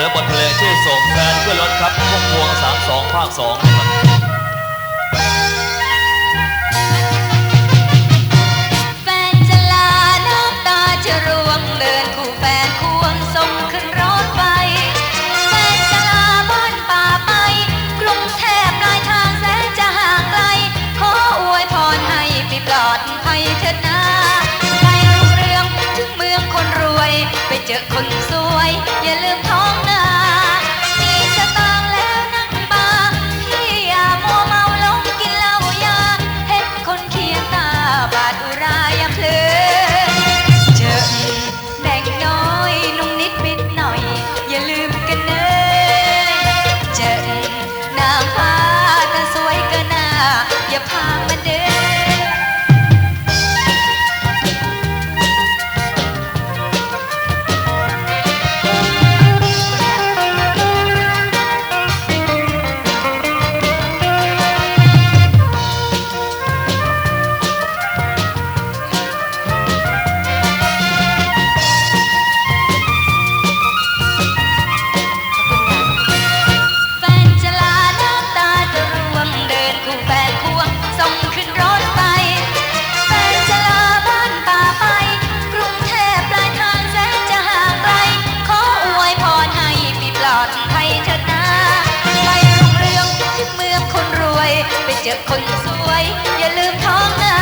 นอบทเพลงชื่อส่งแฟนเพื่อนรถครับพวงพวงสามสองภาคสองนะครับแฟนจะลาน้ำตาจะร่วงเดินคู่แฟนควงส่งขึ้นรถไฟแฟนจะลาบ้านป่าไป กรุงเทพปลายทางแสนจะห่างไกล ขออวยพรให้ปีปลอดภัยเถิดนาไปรุ่งเรืองถึงเมืองคนรวย ไปเจอคน คนสวย อย่าลืมท้องนา